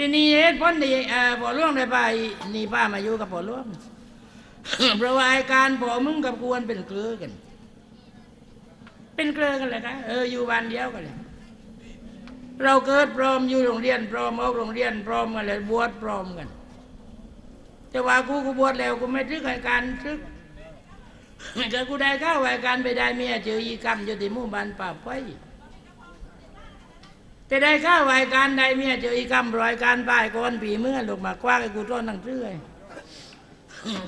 ทีนี้เหตุผลที่เอ่อพอหล่วงได้ไปนี่ป้ามาอยู่กับพอหล่วงเพราะว่าไอการพอมึงกับกวนเป็นเกลือกัน เป็นเกลือกันเลยครับเอออยู่บ้านเดียวกันเลยเราเกิดพร้อมอยู่โรงเรียนพร้อมออกโรงเรียนพร้อมกันเลยบวชพร้อมกัน แต่ว่ากูกูบวชแล้วกูไม่ทึกให้การทึกก็กูได้ข้าวไว้การไปได้เมียเจออีกรรมอยู่ที่หมู่บ้านป่าไฟ แต่ได้ข้าวไวการได้เมียเจออีกรรมรอยการป้ายก่อนปีเมื่อลูกมากว้าให้กูต้นนังเรื่อย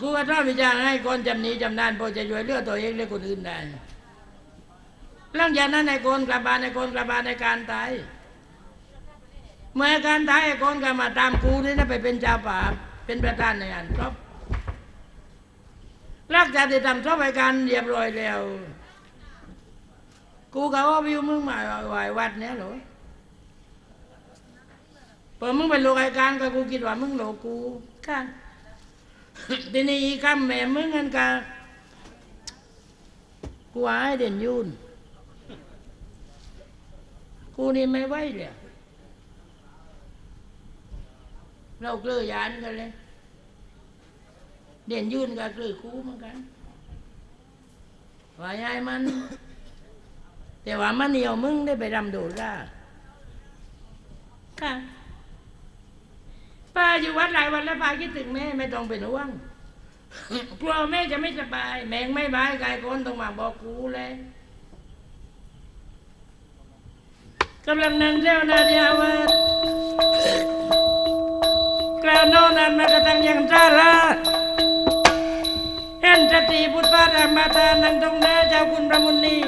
กูก็ชอบวิจารณ์ให้คนจำนี้จำนานพอจะช่วยเลือตัวเองและคนอื่นได้หลังจากนั้นในคนกลับบ้านในคนกลับบ้านในการตายเมื่อการตายไอ้คนก็มาตามกูนี่นะไปเป็นเจ้าป่าเป็นประธานในงานครบหลักจากที่ทำชอบไปการเรียบร้อยแล้ว กูก็ว่าวิวมึงมาไหววัดเนี้ยหรอ พอมึงเป็นโลกไอการก็กูคิดว่ามึงโลกกูค่ะทีนี้อีกคำแม่มึงกันกะกูหายเด่นยุนกูนี่ไม่ไหวเลยเราเกลือยานกันเลย เด่นยืนกับเกลือกูเหมือนกันว่าไงมัน แต่ว่ามันเหนียวมึงได้ไปรำโดราค่ะ ป้าอยู่วัดหลายวันแล้วป้าคิดถึงแม่ไม่ต้องเป็นห่วงกลัวแม่จะไม่สบาย แมงไม่บายกายคนต้องมาบอกกูเลยกำลังนั่งเจ้านาเดียวัดกล่าวโน่นนั้นมากระทั่งยังจ้าละเห็นสติพุทธปารามาตานังตรงหน้าเจ้าคุณพระมุนี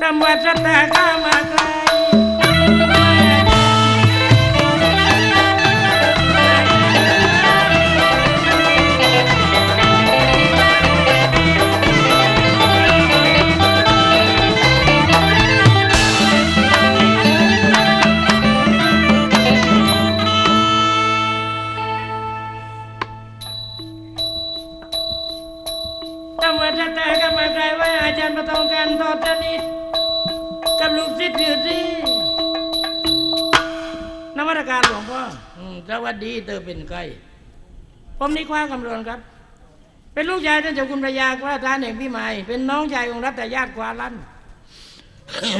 ตำวัดสัตตาข้ามาไกล ใครผมนิคว้ากำรนครับ เป็นลูกชายท่านเจ้าคุณพระยากว่าทานแห่งพี่ใหม่เป็นน้องชายของรัตญาติกวาลัน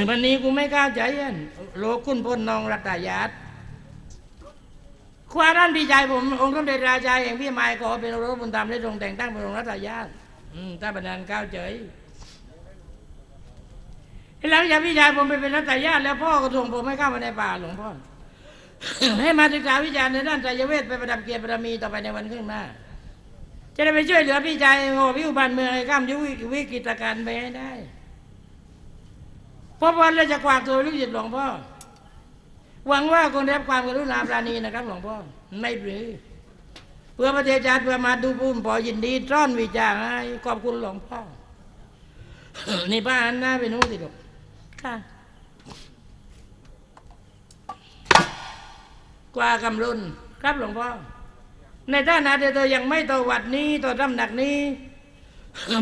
วันนี้กูไม่กล้าใจอันโลกคุณพ้นน้องรัตญาติควาด้านพี่ชายผมองค์สมเด็จราชาแห่งพี่ไม้ขอเป็นรถบุญธรรมได้ทรงแต่งตั้งเป็นองค์รัตยาตอืมถ้าบันดาลก้าวเฉยหลังจากพี่ชายผมไปเป็นรัตยาตแล้วพ่อก็ส่งผมให้เข้ามาในป่าหลวงพ่อ ให้มาศึกษาวิจาในด้านไตรเวทไปประดับเกียรติบารมีต่อไปในวันข้างหน้า จะได้ไปช่วยเหลือพี่ชายโง่วิวบ้านเมืองให้ข้ามยุควิกฤตการณ์ไปให้ได้เพราะวันเราจะกวาดตัวลูกศิษย์หลวงพ่อ หวังว่าคงได้รับความกรุณาปราณีนะครับหลวงพ่อ ไม่หรือ เพื่อประเทศชาติเพื่อมาดูภูมิพอยินดีต้อนวิจารให้ขอบคุณหลวงพ่อ นี่ป้าอันหน้าเป็นหูสิลูกค่ะ กว่ากำลุนครับหลวงพ่อในฐานะที่เธอยังไม่ต่อวัดนี้ต่อตำหนักนี้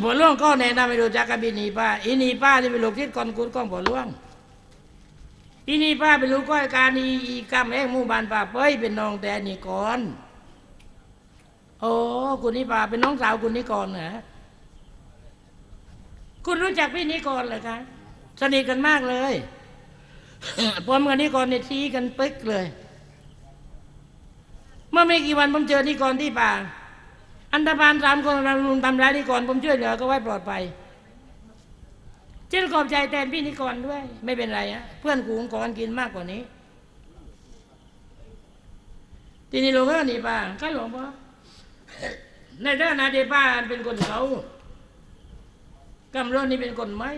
ผลล่วงก็แนะนำให้รู้จักกับอินีป้าอินีป้าที่เป็นลูกทิศก่อนคุณก้องผลล่วงอีนีป้าเป็นลูกก้อยการอีอีกำแห่งมู่บานป่าเป้ยเป็นน้องแต่นี่ก่อนโอ้คุณนี่ป้าเป็นน้องสาวคุณนี่ก่อนเหรอคุณรู้จักพี่นี่ก่อนเหรอคะสนิทกันมากเลยผมกับนี่ก่อนเนี่ยทีกันปึ๊กเลย เมื่อไม่กี่วันผมเจอนี่ก่อนที่ป่า อันธพาลสามคนกำลังรุมทำร้ายนี่ก่อนผมช่วยเหลือก็ไว้ปลอดภัยเจ้าขอบใจแทนพี่นิกรด้วย ไม่เป็นไรฮะเพื่อนกูงก่อนกินมากกว่านี้ ทีนี้หลวงพ่อนี่ป้าข้าหลวงพ่อในฐานะที่ป้าเป็นคนเขากำรถนี่เป็นคนไม่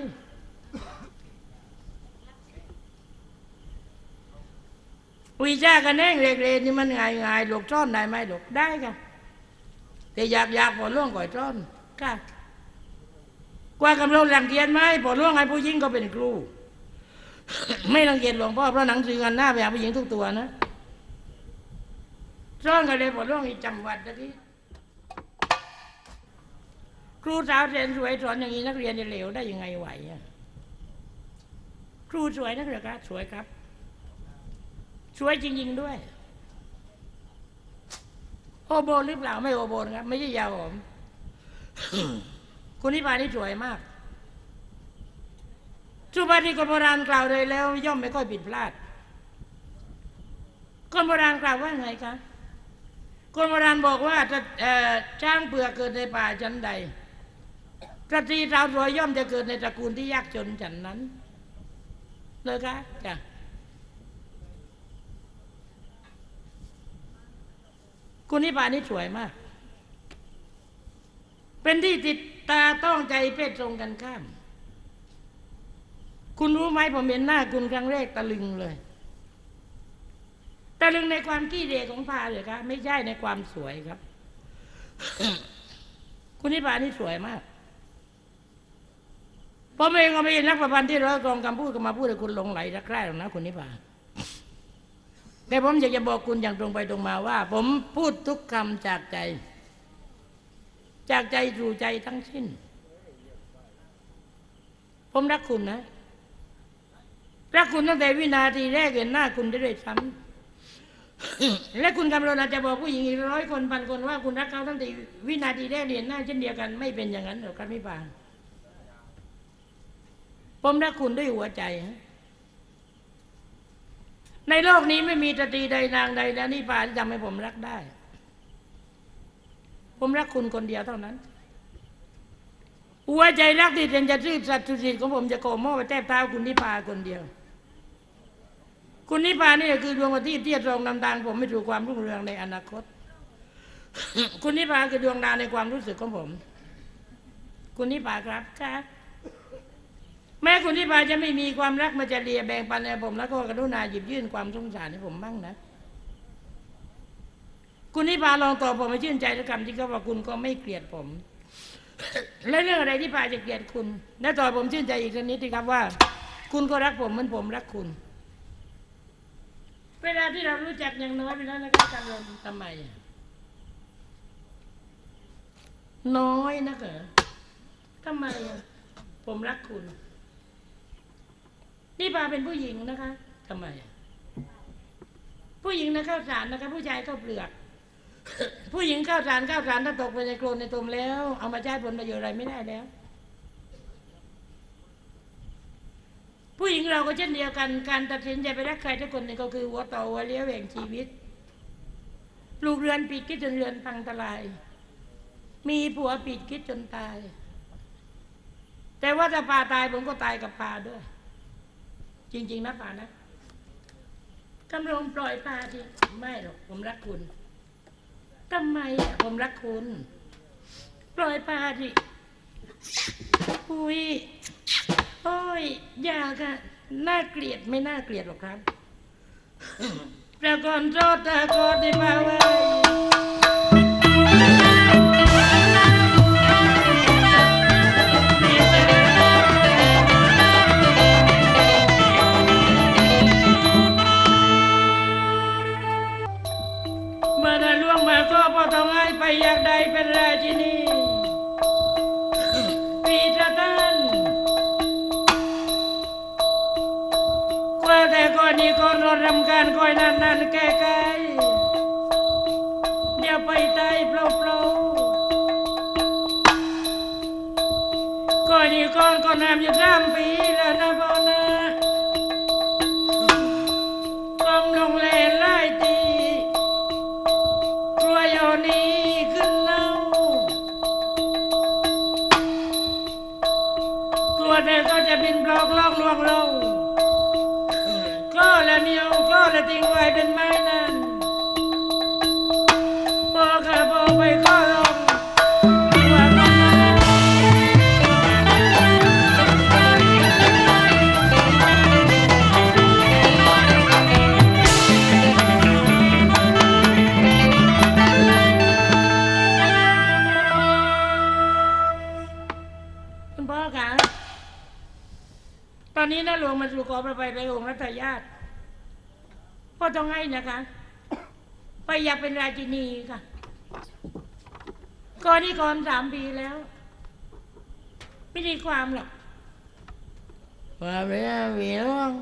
วิชากันแน่งเล็กๆนี่มันง่ายง่ายหลกจ้อนได้ไหมหลกได้ค่ะแต่อยากอยากพอล่วงก่อยจ้อนค่ะกว่ากำลังรังเกียจไหมพอล่วงให้ผู้หญิงก็เป็นครู ไม่รังเกียจหลวงพ่อเพราะหนังสือกันหน้าไปหาผู้หญิงทุกตัวนะซ่อนกันเลยพอล่วงอีกจำวัดตะกี้ครูสาวแสนสวยสอนอย่างนี้นักเรียนจะเหลวได้ยังไงไหวครูสวยนักเรียนครับสวยครับ สวยจริง ๆ ด้วย โอโบนหรือเปล่า ไม่โอโบนครับ ไม่ใช่ยาหอมคุณนิพานี่สวยมากสุภาษิตคนโบราณกล่าวเลยแล้ว ย่อมไม่ค่อยผิดพลาด คนโบราณกล่าวว่าไงคะคนโบราณบอกว่าจะเอ่อช้างเผือกเกิดในป่าชั้นใดสตรีสาวสวยย่อมจะเกิดในตระกูลที่ยากจนฉันนั้นเลยคะจ้ะ คุณนิพานี่สวยมาก เป็นที่ติดตาต้องใจเพศตรงกันข้าม คุณรู้ไหมผมเห็นหน้าคุณครั้งแรกตะลึงเลยตะลึงในความขี้เด็กของพาเลยครับไม่ใช่ในความสวยครับ คุณนิพานี่สวยมากผมเองก็ไม่ใช่นักประพันธ์ที่ร้อยกรองคำพูดก็มาพูดให้คุณหลงไหลรักใคร่หรอกนะคุณนิพา แต่ผมอยากจะบอกคุณอย่างตรงไปตรงมาว่า ผมพูดทุกคำจากใจ จากใจสู่ใจทั้งสิ้น ผมรักคุณนะ รักคุณตั้งแต่วินาทีแรกเห็นหน้าคุณได้ด้วยซ้ำและคุณกำลังจจะบอกผู้หญิงอีกร้อยคนพันคนว่าคุณรักเขาตั้งแต่วินาทีแรกเห็นหน้าเช่นเดียวกัน ไม่เป็นอย่างนั้นหรอกครับพี่ปางผมรักคุณด้วยหัวใจฮะ ในโลกนี้ไม่มีตรีใดนางใดแล้วนี่ปาที่ทำให้ผมรักได้ ผมรักคุณคนเดียวเท่านั้นหัวใจรักที่เป็นจะซื่อสัตย์สุจริตของผมจะโกโม่ไปแทบเท้าคุณนิพาคนเดียว คุณนิพานี่คือดวงอาทิตย์ที่จะตรงนำทางผมไม่ถูกความรุ่งเรืองในอนาคต คุณนิพาคือดวงดาวในความรู้สึกของผม คุณนิพาครับครับ แม้คุณนิพาจะไม่มีความรักมาจะเลียแบ่งปันในผม แล้วก็กรุณาหยิบยื่นความสงสารให้ผมบ้างนะ คุณนิพาลองตอบผมมาชื่นใจด้วยคำที่เขาว่าคุณก็ไม่เกลียดผม และเรื่องอะไรที่พาจะเกลียดคุณ และต่อผมชื่นใจอีกสักนิดที่ครับว่า คุณก็รักผมเหมือนผมรักคุณ เวลาที่เรารู้จักอย่างน้อยไปแล้วนะครับการเรียนทำไมน้อยนะเหรอทำไมผมรักคุณ นี่พาเป็นผู้หญิงนะคะทำไมอะผู้หญิงนะข้าวสารนะคะ ผู้ชายข้าวเปลือก ผู้หญิงข้าวสารข้าวสารถ้าตกไปในโคลนในตุ่มแล้ว เอามาใช้ผลประโยชน์อะไรไม่ได้แล้ว ผู้หญิงเราก็เช่นเดียวกัน การตัดสินใจไปรักใครทุกคนนี่ก็คือหัวต่อหัวเลี้ยวแห่งชีวิตลูกเรือนปิดคิดจนเรือนพังทลาย มีผัวปิดคิดจนตาย แต่ว่าถ้าปาตายผมก็ตายกับปาด้วย จริง ๆ นะป่านะกำลังปล่อยปลาที่ไม่หรอกผมรักคุณทำไมอะผมรักคุณ ปล่อยปลาที่อุ้ยโอ้ยอยากอะน่าเกลียดไม่น่าเกลียดหรอกครับแต่ก่อนโทษแต่ก่อนที่มาไว้ วงมาสู่ขอประไปไปองค์รัตยาตพ่อต้องให้นะคะ ไปอยากเป็นราชินีค่ะก่อนนี้ก่อนสามปีแล้ว ไม่ได้ความหรอกว่าเป็นวีหลวง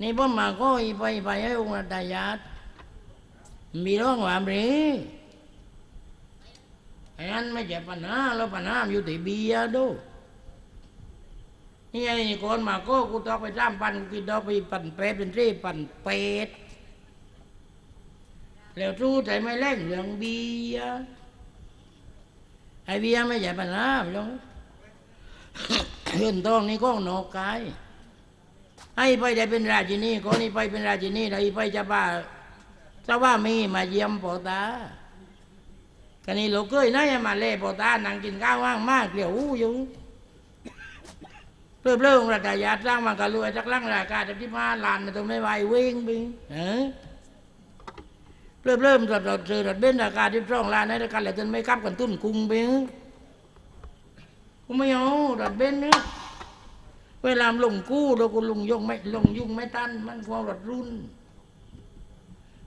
นี่ผมมาก็อีไปไปให้องค์รัตยาตมีร้องว่าเบรีอ้นั้นไม่ใช่ปัญหาแล้วปัญหาอยู่ที่เบียร์ดู นี่ไอ้คนมาก็กูต้องไปจ้ามปันกูกินดอกไปปั่นเป็ดเป็นที่ปั่นเป็ดแล้วรู้ใจไม่เล่นเรื่องเบียไอ้เบียไม่ใช่ปัญหาหรอกเงินทองนี่ก็นอกกายให้ไปได้เป็นราชินีคนนี้ไปเป็นราชินีได้ไปจะบ้าจะว่ามีมาเยี่ยมปอตากันนี้ลูกเคยนะยังมาเล่ปอตานั่งกินข้าวว่างมากเดี๋ยวอู้อยู่ เพื่อเรื่องราคายาสร้างมากรรวยจักลังราคาจะที่มาลานตัวไม่ไหววิ่งไปเออเริ่มเริ่มรถรถซื้อรถเบนราคาที่สองลานในราคาเหลือจนไม่กลับกันตุ้นคุงไปกูไม่เอารถเบนเนี่ยเวลาลงกู้เราก็ลงยงไม่ลงยุ่งไม่ตันมันความรถรุ่น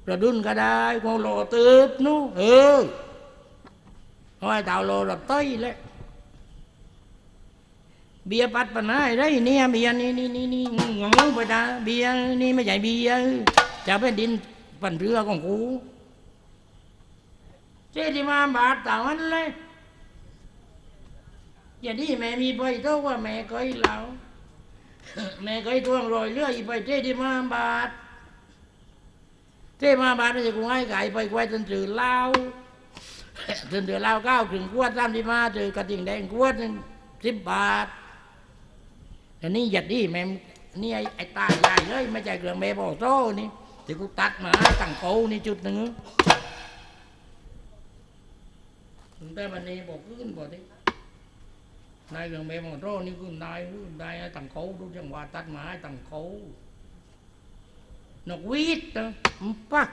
รถรุ่นก็ได้ความรอเตืบนู้เออเอาไอ้เต่ารอรถเต้ยเลย เบียปัดปัญหาไรเนี่ยเบียนี่นี่นี่นี่งงไปนะเบียนี่ไม่ใช่เบียจะเป็นดินปันเรือของกูเจ๊ที่มาบาทต่างมันเลยอย่างนี้แม่มีไปเท่าว่าแม่เคยเล่าแม่เคยทวงรอยเลืออีไปเท่ที่มาบาทเท่มาบาทไม่ใช่กูให้ไก่ไปไว้จนถือเล้าจนถือเล้าเก้าถึงขวดสามที่มาถือกระดิ่งแดงขวดหนึ่งสิบบาท อันนี้หยัดดีแม่นี่ไอ้ไอ้ตาใหญ่เลยไม่ใช่เครื่องแม่บอโซ่นี่ที่กูตัดมาตั้งโกนี่จุดหนึ่งแต่วันนี้บอกขึ้นบอกดินายเรื่องแม่มอโรนี่คือนายนายตังเขาดูจังหวะตัดไม้ตังเขานกวีดนะมันปัก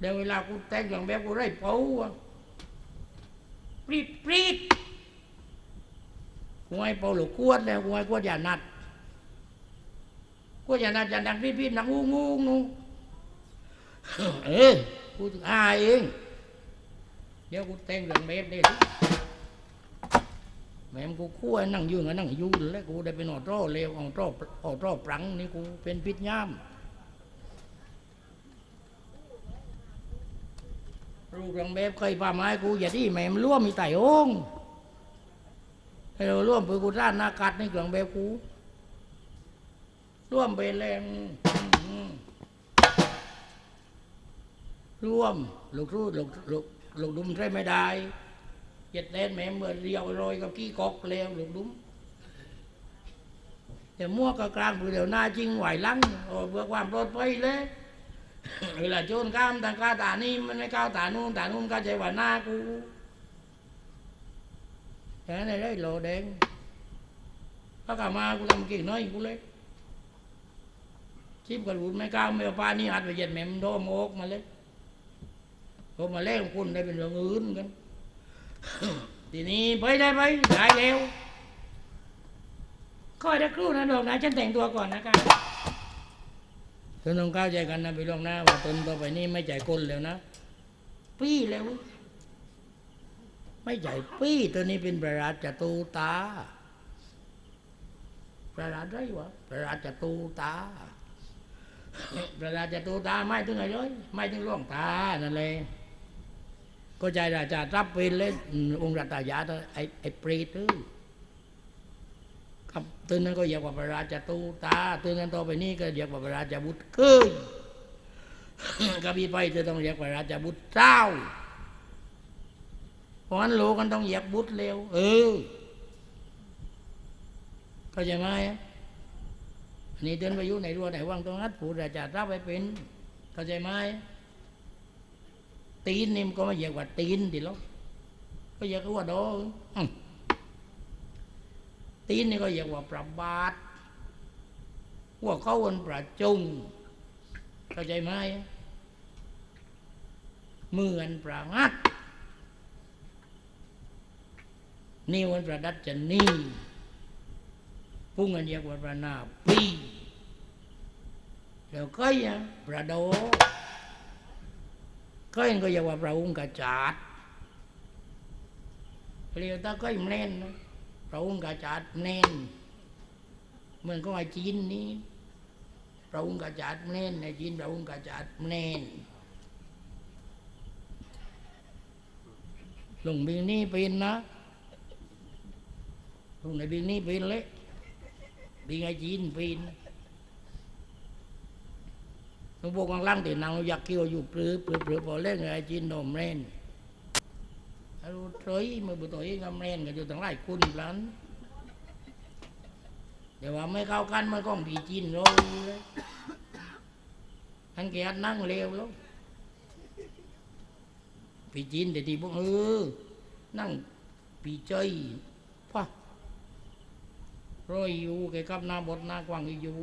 เดี๋ยวเวลากูแต่งเรื่องแบบกูได้เป้าอะปรีดปรีด กูให้เปาหลูกวดแล้วกูให้ขวดอย่านัดขวดอย่านัดอย่าดังปรีดปรีดนังงูงูงูเออกูถึงอายเองเดี๋ยวกูแต่งเรื่องแบบนี้แม่มกูคู่ไอ้นั่งยืนไอ้นั่งยูแล้วกูได้เป็นออโต้เร็วออโต้ออโต้ปรังนี่กูเป็นพิษย่ามรูปรังแบบเคยพาไม้กูอย่าที่แม่มร่วมมีไต่อง ให้เราร่วมเพื่อกูร้านนากัดในเครื่องแบบกูร่วมไปแรงร่วมลูกรู้ลูกลูกลูกดุมใช่ไม่ได้เจ็ดแดนแม่เมื่อเรียวโรยกับกี้กอกเลวหลุกดุมแต่มั่วก็กลางผู้เดี๋ยวหน้าจริงไหวลังโอ้เพื่อความปลอดภัยเลยเวลาโจรข้ามทางกาตานี่มันไม่ก้าวตานู่นตานู่นก็ใจว่าหน้ากู อย่างนั้นเลยโลแดงพระกามากูทำกี่น้อยกูเลยชิบกระดูดไม่ก้าวไม่เอาปลานี่อัดไปเย็ดแม่มโดมโอกมาเลยโอมาเล่นคุณได้เป็นเรื่องอื่นกันทีนี้ไปได้ไหมได้เร็วคอยได้ครู่นะดอกนะฉันแต่งตัวก่อนนะครับเธอต้องเข้าใจกันนะพี่ลงหน้าว่าตนต่อไปนี้ไม่ใจคนแล้วนะ ปี้แล้ว ไม่ใจปี้ตัวนี้เป็นประหลาดจตูตา ประหลาดไรวะประหลาดจตูตา ประหลาดจตูตาไม่ถึงไงเลยไม่ถึงหลวงตานั่นเลยก็ใจราชารับเป็นเล่นองค์รัตยาไอ้ไอ้เปรตเอ้ยครับตื่นนั้นก็เรียกว่าพระราชตูตาตื่นนั้นต่อไปนี้ก็เรียกว่าพระราชบุตรเกินกบีไปจะต้องเรียกว่าราชบุตรเจ้า ราะฉะนั้นโลกันต้องเรียกบุตรเร็ว เออเข้าใจไหมอันนี้เดินไปอยู่ในรั้วไหนว่างตรงนั้นผู้ราชารับไปเป็นเข้าใจไหมตีนนี่มันก็ไม่เหยียกว่าตีนดิลูกก็เหยียกว่าโดอตีนนี่ก็เหยียกว่าประบาทพวกเขาวันประจุงเข้าใจไหมเหมือนประงัด นิ้วอันประดัดจะนี่พุ่งอันเยกว่าประนาปีแล้วก็ยังประโดก็เองก็ย่าว่าพระองค์กระจาดเรียกตาก็ยังเล่นนะพระองค์กระจาดเน่นเหมือนก็ไอจีนนี้พระองค์กจัดเน้นในจีนพระองค์กจัดเน้นหลงบิงนี่เป็นนะ ลงในบิงนี่เป็นเลยบิงไอจีนเป็นหลวงปู่กำลังตีนางอยากเกี่ยวอยู่ปรือปรือปรือพอเล่นไอจีนโนมเล่นรู้เฉยมือบุตรเองกำเล่นกันอยู่ตั้งหลายคุณหลันเดี๋ยวว่าไม่เข้ากันมันก็ผีจีนโรยเลยทั้งแกนั่งเร็วแล้วผีจีนเดี๋ยวทีพวกเออนั่งผีใจ รอยอยู่แกกับหน้าบดหน้ากว้างอยู่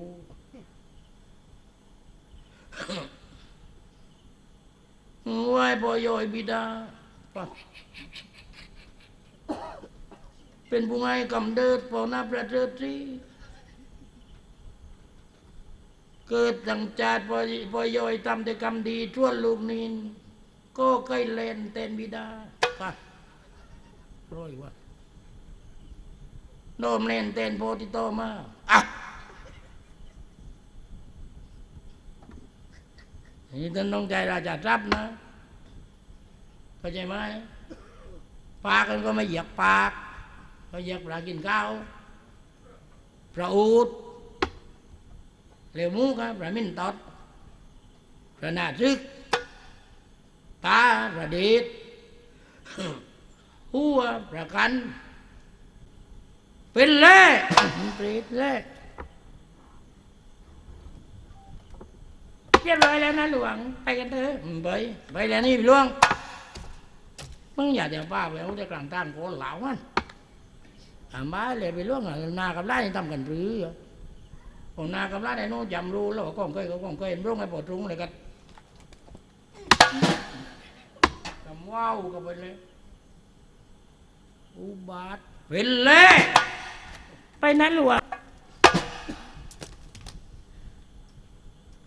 ไหวปอยอยบิดา เป็นผู้ไงกำเดิดปอหน้าประเสริฐที่เกิดดังจาดพอพอยอยทำแต่กรรมดีชั่วลูกนินก็ใกล้เล่นเต้นบิดาค่ะร้อยวะ โนมเล่นเต้นโพธิโตมาอะนี่ท่านต้องใจราชาทรัพย์นะเข้าใจไหมปากกันก็ไม่เหยียบปากก็เหยียบปลากินข้าวพระอูดเร็วมูกพระมินตอดพระนาซึกตาพระเดชหัวพระกัน เป็นเล่เปรตเล่เรียบร้อยแล้วนะหลวง ไปกันเถอะไปไปแล้วนี่หลวงมึงอย่าเดี๋ยวป้าไปเอาจะกลางตั้งโกนเหลามันอามาเลยไปหล่วงหนากับไล่ทำกันหรือผมนากับร้านไอ้โน้จำรู้แล้วก้องเคยก็ก้องเคยรุ่งไอ้ปวดรุ่งเลยกันทำว้าวก็ไปเลยอุบาทเป็นเลย ไปนั้นหลวง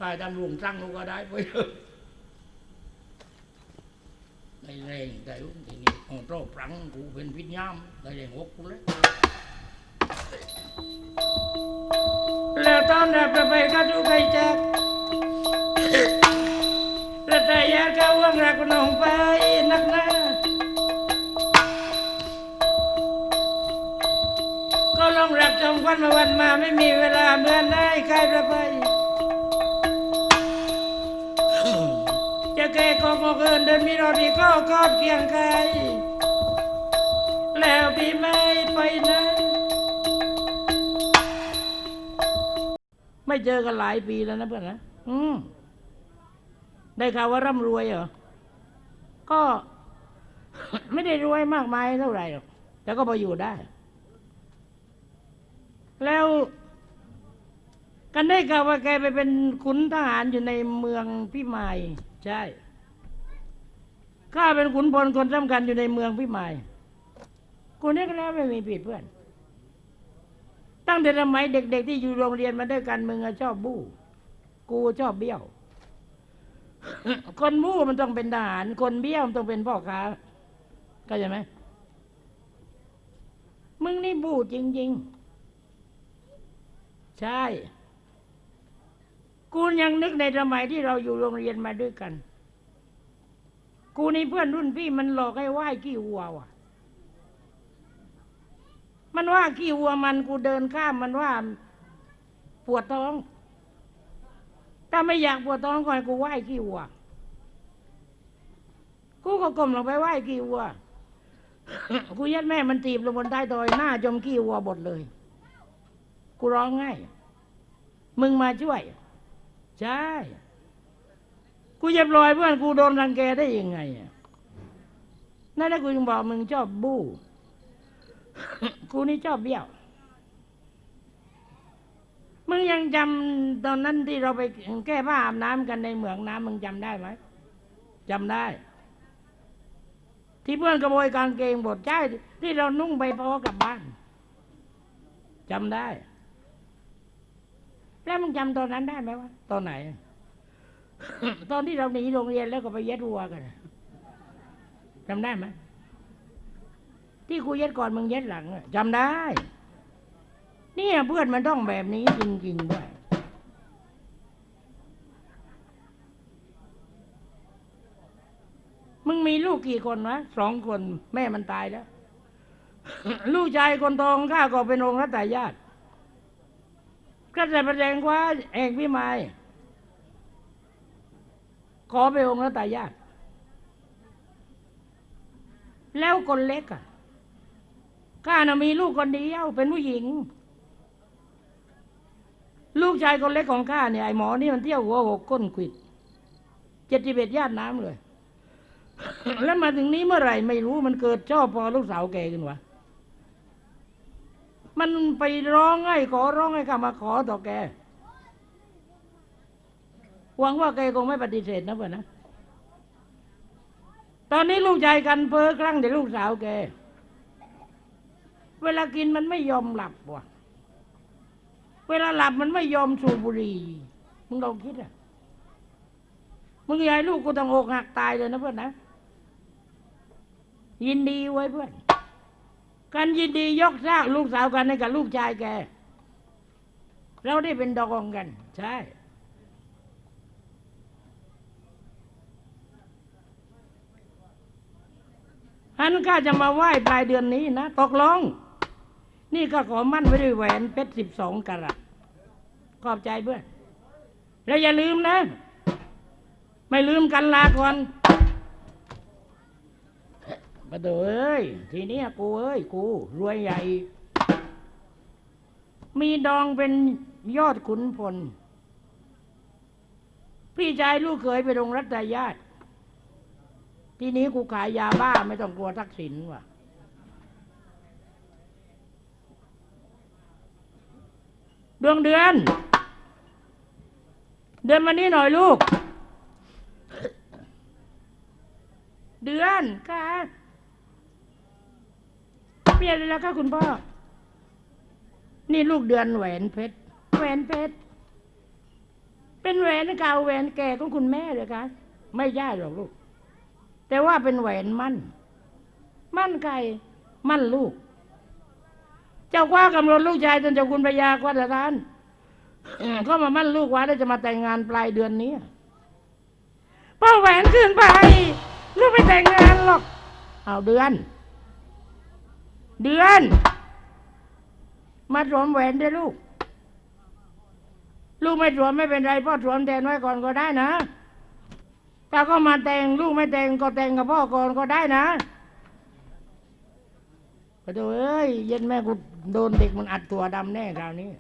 กายทำรวงตั้งลูกก็ได้ไปเลยได้แรงได้อุ้มทีนี้โอ้โตปรังกูเป็นพิษยามได้แรงหกกูเลยแล้วตอนรับประไปก็ดูใครจักระตายาก็ว่างรักน้องไปนักหนา งวันมาวันมาไม่มีเวลาเมื่อได้ใครประไปจะแก่ก็งอเกินเดินมีรอดีก็กอดเคียงใครแล้วพี่ไม่ไปไหนไม่เจอกันหลายปีแล้วนะเพื่อนนะอืมได้ข่าวว่าร่ำรวยเหรอ ก็ไม่ได้รวยมากมายเท่าไหร่หรอกแต่ก็พออยู่ได้ แล้วกันได้ข่าวว่าแกไปเป็นขุนทหารอยู่ในเมืองพิมาย ใช่ข้าเป็นขุนพลคนสำคัญอยู่ในเมืองพิมายกูนี่ก็แล้วไม่มีผิดเพื่อน ตั้งแต่สมัยเด็ก ๆ ที่อยู่โรงเรียนมาด้วยกันมึงชอบบู้ กูชอบเบี้ยว คนบู้มันต้องเป็นทหาร คนเบี้ยวมันต้องเป็นพ่อค้าเข้าใจไหมมึงนี่บู้จริง ๆ ใช่ กูยังนึกในสมัยที่เราอยู่โรงเรียนมาด้วยกัน กูนี่เพื่อนรุ่นพี่มันหลอกให้ไหว้ขี้วัวว่ะ มันว่าขี้วัวมันกูเดินข้ามมันว่าปวดท้อง ถ้าไม่อยากปวดท้องก่อนกูไหว้ขี้วัว กูก็ก้มลงไปไหว้ขี้วัว กูยัดแม่มันตีบลงบนใต้ตอยหน้าจมขี้วัวบดเลย กูร้องไห้มึงมาช่วย ใช่ กูจะปล่อยเพื่อนกูโดนรังแกได้ยังไงนั่นแหละกูจึงบอกมึงชอบบู้กูนี่ชอบเบี้ยวมึงยังจำตอนนั้นที่เราไปแก้ผ้าอาบน้ำกันในเหมืองน้ำมึงจำได้ไหมจำได้ ที่เพื่อนกระโวยกางเกงบดใช่ที่เรานุ่งไปพอกลับบ้านจำได้ แล้วมึงจำตอนนั้นได้ไหมว่าตอนไหน ตอนที่เราหนีโรงเรียนแล้วก็ไปยัดวัวกันจำได้ไหมที่กูยัดก่อนมึงยัดหลังจำได้นี่เพื่อนมันต้องแบบนี้จริงๆด้วยมึงมีลูกกี่คนวะสองคนแม่มันตายแล้ว ลูกชายคนทองข้าก็เป็นองค์รัตยาติ ก็จะแสดงว่าเอกพิมายขอเป็นองค์รัตายาตแล้วคนเล็กอะข้าน่ะมีลูกคนเดียวเป็นผู้หญิง ลูกชายคนเล็กของข้าเนี่ยไอหมอนี่มันเที่ยวหัวหกก้นขิดเจ็ดสิบเอ็ดญาติน้ำเลย แล้วมาถึงนี้เมื่อไหร่ไม่รู้มันเกิดชอบพอลูกสาวแกขึ้นวะ มันไปร้องให้ขอร้องให้ข้ามาขอต่อแกหวังว่าแกคงไม่ปฏิเสธนะเพื่อนนะ ตอนนี้ลูกชายกันเพ้อครั้งแต่ลูกสาวแก เวลากินมันไม่ยอมหลับว่ะ เวลาหลับมันไม่ยอมสูบบุหรี่ มึงลองคิดอะ มึงอยากลูกกูต้องอกหักตายเลยนะเพื่อนนะ ยินดีไว้เพื่อน การยินดียกซากลูกสาวกันให้กับลูกชายแก เราได้เป็นดองกัน ใช่ อันข้าจะมาไหว้ปลายเดือนนี้นะ ตกลง นี่ก็ขอมั่นไว้ด้วยแหวนเพชรสิบสองกะรัตขอบใจเพื่อน แล้วอย่าลืมนะ ไม่ลืมกันลาก่อน มาเดเอ้ย ทีเนี้ยกูเอ้ย กู รวยใหญ่ มีดองเป็นยอดขุนพล พี่ชายลูกเคยไปลงรัตยาติทีนี้กูขายยาบ้าไม่ต้องกลัวทักษิณว่ะดวงเดือน เดือนมานี่หน่อยลูก เดือนค่ะ เปลี่ยนเลยแล้วค่ะคุณพ่อ นี่ลูกเดือนแหวนเพชร แหวนเพชร เป็นแหวนเก่าแหวนแก่ของคุณแม่เลยคะไม่ใช่หรอกลูก แต่ว่าเป็นแหวนมั่น มั่นใครมั่นลูก เจ้าคว้ากำหนดลูกชายจนเจ้าคุณพยากวัฒทานก็มามั่นลูกไว้แล้วจะมาแต่งงานปลายเดือนนี้ป้าแหวนขึ้นไป ลูกไม่แต่งงานหรอก เอาเดือน เดือน มาสวมแหวนด้วยลูก ลูกไม่สวมไม่เป็นไรพ่อสวมแทนไว้ก่อนก็ได้นะถ้าก็มาแต่งลูกไม่แต่งก็แต่งกับพ่อก่อนก็ได้นะขอโทษเอ้ยเย็นแม่กูโดนเด็กมันอัดตัวดำแน่คราวนี้